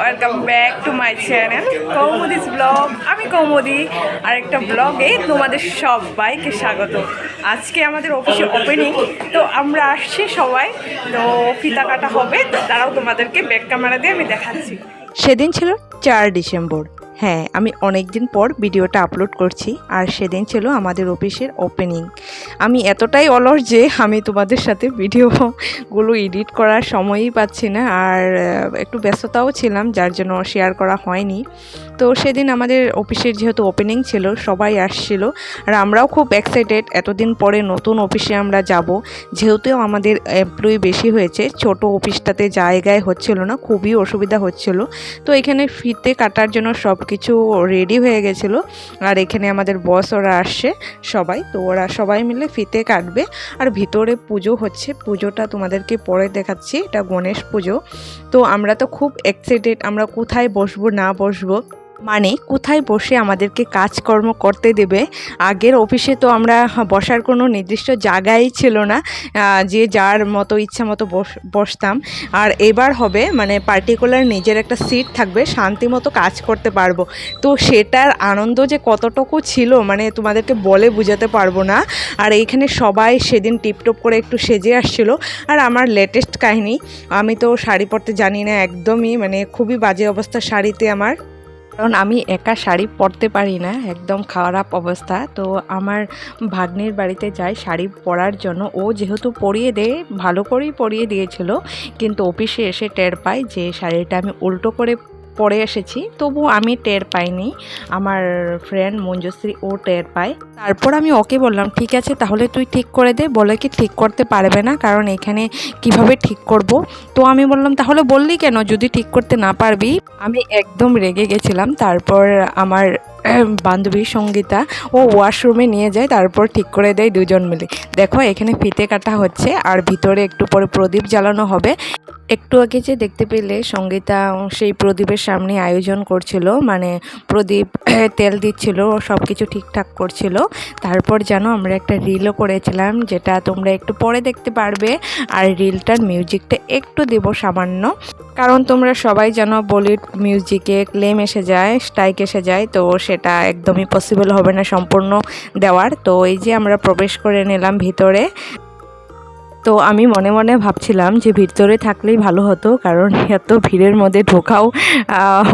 Welcome back to my channel Koumudi's blog আমি কৌমুদি আর একটা ব্লগে তোমাদের সবাইকে স্বাগত। আজকে আমাদের অফিসে ওপেনিং তো আমরা আসছি সবাই। তো ফিতা কাটা হবে তারাও তোমাদেরকে ব্যাক ক্যামেরা দিয়ে আমি দেখাচ্ছি। সেদিন ছিল চার ডিসেম্বর। হ্যাঁ আমি অনেক দিন পর ভিডিওটা আপলোড করছি আর সেদিন ছিল আমাদের অফিসের ওপেনিং আমি এতটাই অলস যে আমি তোমাদের সাথে ভিডিওগুলো এডিট করার সময়ই পাচ্ছি না আর একটু ব্যস্ততাও ছিলাম, যার জন্য শেয়ার করা হয়নি। তো সেদিন আমাদের অফিসের যেহেতু ওপেনিং ছিল, সবাই আসছিল আর আমরাও খুব এক্সাইটেড এতদিন পরে নতুন অফিসে আমরা যাব। যেহেতু আমাদের এমপ্লয়ি বেশি হয়েছে, ছোট অফিসটাতে জায়গায় হচ্ছিল না, খুবই অসুবিধা হচ্ছিল। তো এখানে ফিতে কাটার জন্য সব কিছু রেডি হয়ে গেছিল। আর এখানে আমাদের বস ওরা আসছে সবাই। তো ওরা সবাই মিলে ফিতে কাটবে। আর ভিতরে পুজো হচ্ছে। পুজোটা তোমাদেরকে পরে দেখাচ্ছি। এটা গণেশ পুজো। তো আমরা তো খুব এক্সাইটেড আমরা কোথায় বসবো, না বসবো। মানে কোথায় বসে আমাদেরকে কাজকর্ম করতে দেবে? আগের অফিসে তো আমরা বসার কোনো নির্দিষ্ট জায়গাই ছিল না যে যার মতো ইচ্ছা মতো বস- বসতাম। আর এবার হবে মানে পার্টিকুলার নিজের একটা সিট থাকবে, শান্তি মতো কাজ করতে পারব। তো সেটার আনন্দ যে কতটুকু ছিল মানে তোমাদেরকে বলে বোঝাতে পারব না। আর এইখানে সবাই সেদিন টিপটপ করে একটু সেজে আসছিল। আর আমার লেটেস্ট কাহিনী, আমি তো শাড়ি পরতে জানি না, একদমই মানে খুবই বাজে অবস্থা শাড়িতে আমার। কারণ আমি একা শাড়ি পরতে পারি না, একদম খারাপ অবস্থা। তো আমার ভাগ্নের বাড়িতে যাই শাড়ি পরার জন্য। ও যেহেতু পরিয়ে দেয়, ভালো করেই পরিয়ে দিয়েছিল। কিন্তু অফিসে এসে টের পায় যে শাড়িটা আমি উল্টো করে পরে এসেছি, তবু আমি টের পাইনি। আমার ফ্রেন্ড মঞ্জুশ্রী, ও টের পায়। তারপর আমি ওকে বললাম, ঠিক আছে, তাহলে তুই ঠিক করে দে। বলে কি, ঠিক করতে পারবে না, কারণ এখানে কীভাবে ঠিক করব? তো আমি বললাম, তাহলে বললি কেন, যদি ঠিক করতে না পারবি? আমি একদম রেগে গেছিলাম। তারপর আমার বান্ধবী সঙ্গীতা, ও ওয়াশরুমে নিয়ে যায়, তারপর ঠিক করে দেয় দুজন মিলে। দেখো, এখানে ফিতে কাটা হচ্ছে, আর ভিতরে একটু পরে প্রদীপ জ্বালানো হবে। একটু আগে যে দেখতে পেলে সঙ্গীতা সেই প্রদীপের সামনে আয়োজন করছিল মানে প্রদীপ তেল দিচ্ছিল সব কিছু ঠিকঠাক করছিল। তারপর যেন আমরা একটা রিলও করেছিলাম, যেটা তোমরা একটু পরে দেখতে পারবে। আর রিলটার মিউজিকটা একটু দেব সামান্য। কারণ তোমরা সবাই যেন বলিউড মিউজিকে ক্লেম এসে যায়, স্ট্রাইক এসে যায়, তো সেটা একদমই পসিবল হবে না সম্পূর্ণ দেওয়ার। তো এই যে আমরা প্রবেশ করে নিলাম ভিতরে। তো আমি মনে মনে ভাবছিলাম যে ভিতরে থাকলেই ভালো হতো, কারণ এত ভিড়ের মধ্যে ঢোকাও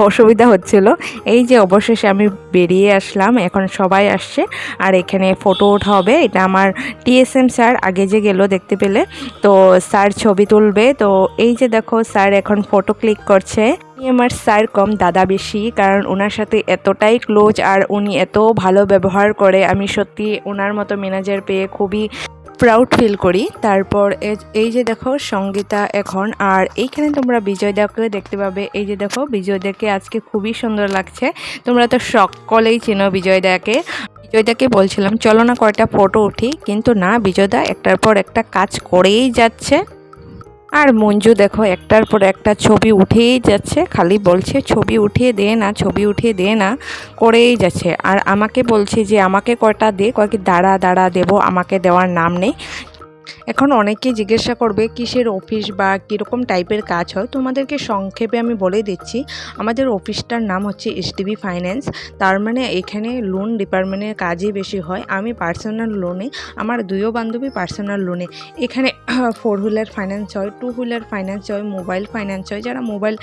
অসুবিধা হচ্ছিল। এই যে অবশেষে আমি বেরিয়ে আসলাম, এখন সবাই আসছে, আর এখানে ফটো ওঠা হবে। এটা আমার টিএসএম স্যার আগে যে গেল দেখতে পেলে। তো স্যার ছবি তুলবে। তো এই যে দেখো স্যার এখন ফটো ক্লিক করছে। আমার স্যার কম, দাদা বেশি, কারণ ওনার সাথে এতটাই ক্লোজ আর উনি এত ভালো ব্যবহার করে। আমি সত্যি ওনার মতো ম্যানেজার পেয়ে খুবই প্রাউড ফিল করি। তারপর এই যে দেখো, সঙ্গীতা এখন। আর এইখানে তোমরা বিজয়দাকে দেখতে পাবে। এই যে দেখো বিজয়দাকে আজকে খুবই সুন্দর লাগছে। তোমরা তো সকলেই চেনো বিজয়দাকে বিজয়দাকে বলছিলাম, চলো না কয়টা ফটো উঠি। কিন্তু না বিজয়দা একটার পর একটা কাজ করেই যাচ্ছে। আর মঞ্জু দেখো, একটার পর একটা ছবি উঠেই যাচ্ছে, খালি বলছে ছবি উঠিয়ে দে না, ছবি উঠিয়ে দে না, করেই যাচ্ছে। আর আমাকে বলছে যে, আমাকে কয়টা দে কয়েক দাঁড়া দাঁড়া দেব, আমাকে দেওয়ার নাম নেই। এখন অনেকেই জিজ্ঞাসা করবে, কিসের অফিস বা কীরকম টাইপের কাজ হয়? তোমাদেরকে সংক্ষেপে আমি বলে দিচ্ছি, আমাদের অফিসটার নাম হচ্ছে এসডিবি ফাইন্যান্স তার মানে এখানে লোন ডিপার্টমেন্টের কাজই বেশি হয়। আমি পার্সোনাল লোনে আমার দুইও বান্ধবী পার্সোনাল লোনে এখানে ফোর হুইলার ফাইন্যান্স হয় টু হুইলার ফাইন্যান্স হয় মোবাইল ফাইন্যান্স হয়। যারা মোবাইল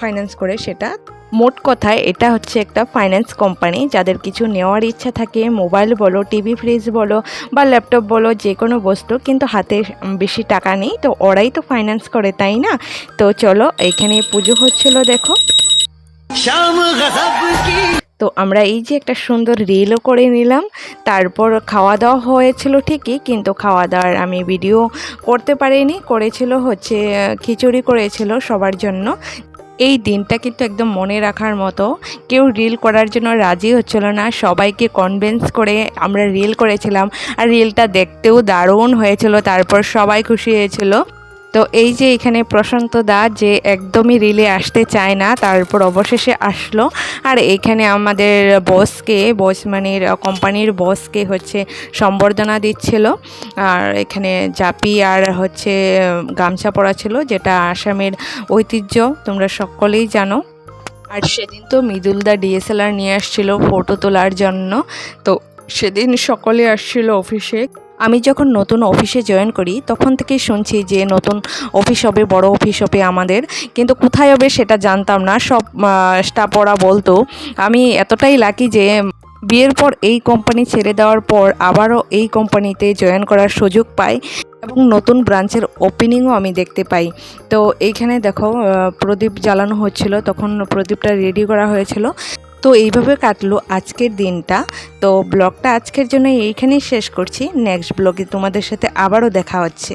ফাইন্যান্স করে সেটা মোট কথায় এটা হচ্ছে একটা ফাইন্যান্স কোম্পানি যাদের কিছু নেওয়ার ইচ্ছা থাকে মোবাইল বলো টিভি ফ্রিজ বলো বা ল্যাপটপ বলো যে কোনো বস্তু কিন্তু হাতে বেশি টাকা নেই তো ওরাই তো ফাইন্যান্স করে তাই না? তো চলো এখানে পুজো হচ্ছিল দেখো। তো আমরা এই যে একটা সুন্দর রিলও করে নিলাম তারপর খাওয়া দাওয়া হয়েছিল ঠিকই কিন্তু খাওয়া দাওয়ার আমি ভিডিও করতে পারিনি করেছিল হচ্ছে খিচুড়ি করেছিল সবার জন্য। এই দিনটা কিন্তু একদম মনে রাখার মতো। কেউ রিল করার জন্য রাজি হচ্ছিল না। সবাইকে কনভেন্স করে আমরা রিল করেছিলাম। আর রিলটা দেখতেও দারুণ হয়েছিল। তারপর সবাই খুশি হয়েছিল। তো এই যে এখানে প্রশান্ত দা যে একদমই রিলে আসতে চায় না তারপর অবশেষে আসলো। আর এখানে আমাদের বসকে বস মানে কোম্পানির বসকে হচ্ছে সম্বর্ধনা দিচ্ছিল। আর এখানে জাপি আর হচ্ছে, গামছা পরা ছিল, যেটা আসামের ঐতিহ্য, তোমরা সকলেই জানো। আর সেদিন তো মৃদুলদা ডিএসএলআর নিয়ে আসছিল ফটো তোলার জন্য। তো সেদিন সকলে আসছিল অফিসে আমি যখন নতুন অফিসে জয়েন করি, তখন থেকেই শুনছি যে নতুন অফিস হবে, বড় অফিস হবে আমাদের। কিন্তু কোথায় হবে সেটা জানতাম না। সব স্টাফরা বলতো। আমি এতটাই লাকি যে বিয়ের পর এই কোম্পানি ছেড়ে দেওয়ার পর আবারও এই কোম্পানিতে জয়েন করার সুযোগ পাই এবং নতুন ব্রাঞ্চের ওপেনিংও আমি দেখতে পাই। তো এইখানে দেখো প্রদীপ জ্বালানো হচ্ছিল। তখন প্রদীপটা রেডি করা হয়েছিল। তো এইভাবে কাটলো আজকের দিনটা। তো ব্লগটা আজকের জন্য এইখানেই শেষ করছি। নেক্সট ব্লগে তোমাদের সাথে আবারও দেখা হচ্ছে।